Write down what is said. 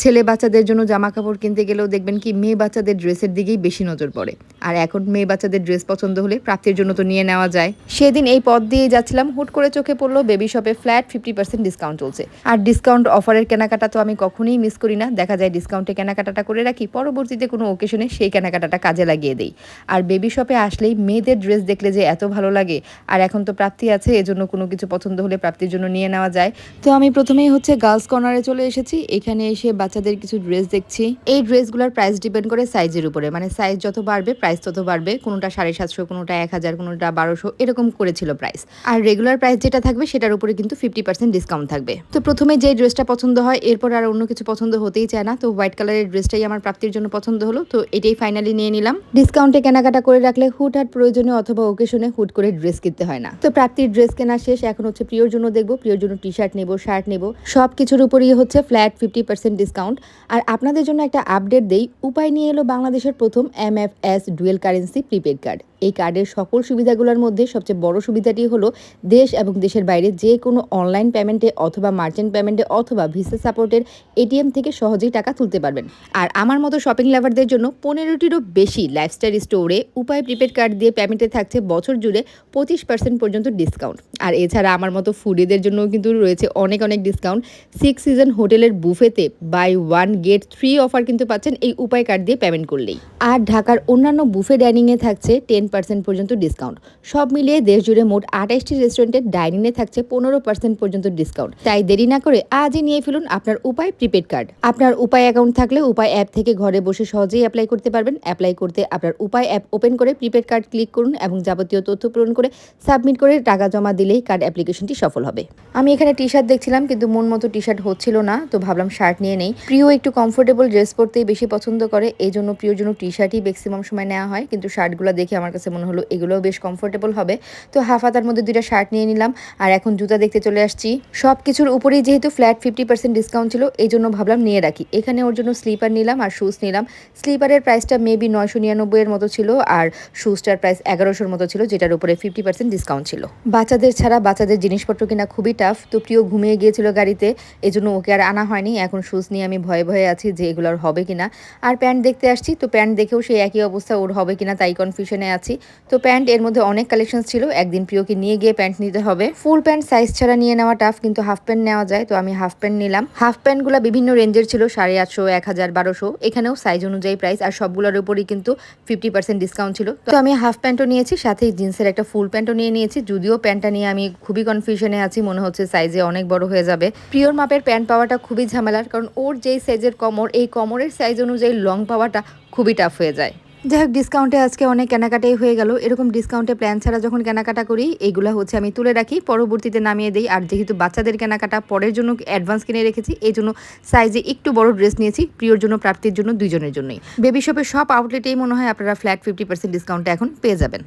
ছেলে বাচ্চাদের জন্য জামা কাপড় কিনতে গেলেও দেখবেন কি মেয়ে বাচ্চাদের ড্রেসের দিকেই বেশি নজর পড়ে। আর এখন মেয়ে বাচ্চাদের ড্রেস পছন্দ হলে প্রাপ্তির জন্য তো নিয়ে নেওয়া যায়। সেদিন এই পথ দিয়ে যাচ্ছিলাম, হুট করে চোখে পড়ল বেবি শপে ফ্ল্যাট ফিফটি পার্সেন্ট ডিসকাউন্ট চলছে। আর ডিসকাউন্ট অফারের কেনাকাটা তো আমি কখনোই মিস করি না। দেখা যায় ডিসকাউন্টে কেনাকাটাটা করে রাখি, পরবর্তীতে কোনো ওকেশনে সেই কেনাকাটাটা কাজে লাগিয়ে দেই। আর বেবি শপে আসলেই মেয়েদের ড্রেস দেখলে যে এত ভালো লাগে, আর এখন তো প্রাপ্তি আছে, এজন্য কোনো কিছু পছন্দ হলে প্রাপ্তির জন্য নিয়ে নেওয়া যায়। তো আমি প্রথমেই হচ্ছে গার্লস কর্নারে চলে এসেছি। এখানে এসে বাচ্চাদের কিছু ড্রেস দেখছি। এই ড্রেসগুলোর প্রাইস ডিপেন্ড করে সাইজের উপরে। মানে সাইজ যত বাড়বে প্রাইস তত বাড়বে। কোনোটা সাড়ে সাতশো, কোনোটা এক হাজার, কোনোটা বারোশো, এরকম করেছিল প্রাইস আর রেগুলার প্রাইস যেটা থাকবে, সেটার উপরে কিন্তু ফিফটি পার্সেন্ট ডিসকাউন্ট থাকবে। তো প্রথমে যে ড্রেসটা পছন্দ হয়, এরপর আর অন্য কিছু পছন্দ হতেই চায় না। তো হোয়াইট কালারের ড্রেসটাই আমার প্রাপ্তির জন্য পছন্দ হলো। তো এটাই ফাইনালি নিয়ে নিলাম। ডিসকাউন্টে কেনাকাটা করে রাখলে হুট হাট প্রয়োজনে অথবা ওকেশনে হুট করে ড্রেস কিনতে হয় না। তো প্রাপ্তির ড্রেস কেনা শেষ, এখন হচ্ছে প্রিয়র জন্য দেখব। প্রিয়র জন্য টি শার্ট নেব শার্ট নেব। সব কিছুর উপরই হচ্ছে ফ্ল্যাট ফিফটি পার্সেন্ট ডিসকাউন্ট আর আপনাদের জন্য একটা আপডেট দেই, উপায় নিয়ে এলো বাংলাদেশের প্রথম M F S dual currency prepaid card এই কার্ডের সকল সুবিধাগুলোর মধ্যে সবচেয়ে বড় সুবিধাটি হলো দেশ এবং দেশের বাইরে যে কোনো অনলাইন পেমেন্টে অথবা মার্চেন্ট পেমেন্টে অথবা ভিসা সাপোর্টের এটিএম থেকে সহজেই টাকা তুলতে পারবেন। আর আমার মতো শপিং লাভারদের জন্য পনেরোটিরও বেশি লাইফস্টাইল স্টোরে উপায় প্রিপেড কার্ড দিয়ে পেমেন্টে থাকছে বছর জুড়ে পঁচিশ পার্সেন্ট পর্যন্ত ডিসকাউন্ট আর এছাড়া আমার মতো ফুডিদের জন্য কিন্তু রয়েছে অনেক অনেক ডিসকাউন্ট সিক্স সিজন হোটেলের বুফেতে buy one get three offer কিন্তু পাচ্ছেন এই উপায় কার্ড দিয়ে পেমেন্ট করলেই। আর ঢাকার অন্যান্য বুফে ডাইনিংয়ে থাকছে টেন পার্সেন্ট পর্যন্ত ডিসকাউন্ট সব মিলিয়ে দেশ জুড়ে মোট আঠাশটি রেস্টুরেন্টের ডাইনিংয়ে থাকছে পনেরো পার্সেন্ট পর্যন্ত ডিসকাউন্ট তাই দেরি না করে আজই নিয়ে ফেলুন আপনার উপায় প্রিপেড কার্ড আপনার উপায় অ্যাকাউন্ট থাকলে উপায় অ্যাপ থেকে ঘরে বসে সহজেই অ্যাপ্লাই করতে পারবেন। অ্যাপ্লাই করতে আপনার উপায় অ্যাপ ওপেন করে প্রিপেড কার্ড ক্লিক করুন এবং যাবতীয় তথ্য পূরণ করে সাবমিট করে টাকা জমা দিলেই কার্ড অ্যাপ্লিকেশনটি সফল হবে। আমি এখানে টি শার্ট দেখছিলাম কিন্তু মন মতো টি শার্ট হচ্ছিল না, তো ভাবলাম শার্ট নিয়ে নেই। প্রিয় একটু কমফোর্টেবল ড্রেস পরতেই বেশি পছন্দ করে এই জন্য প্রিয় জন্য টি শার্টই ম্যাক্সিমাম সময় নেওয়া হয়, কিন্তু শার্টগুলো দেখে আমার কাছে মনে হলো এগুলোও বেশ কমফোর্টেবল হবে। তো হাফ হাতার মধ্যে দুইটা শার্ট নিয়ে নিলাম, আর এখন জুতা দেখতে চলে আসছি। সব কিছুর উপরেই যেহেতু ফ্ল্যাট ফিফটি পার্সেন্ট ডিসকাউন্ট ছিল, এই জন্য ভাবলাম নিয়ে রাখি। এখানে ওর জন্য স্লিপার নিলাম আর শুজ নিলাম। স্লিপারের প্রাইসটা মেবি নয়শো নিরানব্বইয়ের মতো ছিল, আর শুজটার প্রাইস এগারোশোর মতো ছিল, যেটার উপরে ফিফটি পার্সেন্ট ডিসকাউন্ট ছিল। বাচ্চাদের ছাড়া বাচ্চাদের জিনিসপত্র কিনা খুবই টাফ তো প্রিয় ঘুমিয়ে গিয়েছিল গাড়িতে, এজন্য ওকে আর আনা হয়নি। এখন শুজ নিয়ে আমি ভয়ে ভয়ে আছি যে এগুলোর হবে কিনা। আর প্যান্ট দেখতে আসছি, তো প্যান্ট দেখেও সেই একই অবস্থা, ওর হবে কিনা তাই কনফিউশনে আছি। তো প্যান্ট এর মধ্যে অনেক কালেকশন ছিল। একদিন প্রিয়কে নিয়ে গিয়ে প্যান্ট নিতে হবে। ফুল প্যান্ট সাইজ ছাড়া নিয়ে নেওয়া টাফ কিন্তু হাফ প্যান্ট নেওয়া যায়। তো আমি হাফ প্যান্ট নিলাম। হাফ প্যান্টগুলো বিভিন্ন রেঞ্জের ছিল। সাড়ে আটশো, এক হাজার, বারোশো। এখানেও সাইজ অনুযায়ী প্রাইস আর সবগুলোর উপরই কিন্তু ফিফটি পার্সেন্ট ডিসকাউন্ট ছিল। তো আমি হাফ প্যান্টও নিয়েছি সাথে জিন্সের একটা ফুল প্যান্টও নিয়ে নিয়েছি। যদিও প্যান্টটা নিয়ে আমি খুবই কনফিউশনে আছি, মনে হচ্ছে সাইজে অনেক বড় হয়ে যাবে। প্রিয়র মাপের প্যান্ট পাওয়াটা খুবই ঝামেলার, কারণ ওর যেই সাইজের কমর, এই কমরের সাইজ অনুযায়ী লং পাওয়াটা খুবই টাফ হয়ে যায়। যাই হোক ডিসকাউন্টে আজকে অনেক কেনাকাটাই হয়ে গেল। এরকম ডিসকাউন্টে প্ল্যান ছাড়া যখন কেনাকাটা করি, এইগুলো হচ্ছে আমি তুলে রাখি। পরবর্তীতে নামিয়ে দিই। আর যেহেতু বাচ্চাদের কেনাকাটা, পরের জন্য অ্যাডভান্স কিনে রেখেছি, এই জন্য সাইজে একটু বড় ড্রেস নিয়েছি, প্রিয়র জন্য, প্রাপ্তির জন্য দুজনের জন্যই। বেবি শপের সব আউটলেটেই মনে হয় আপনারা ফ্ল্যাট ফিফটি পার্সেন্ট ডিসকাউন্টটা এখন পেয়ে যাবেন।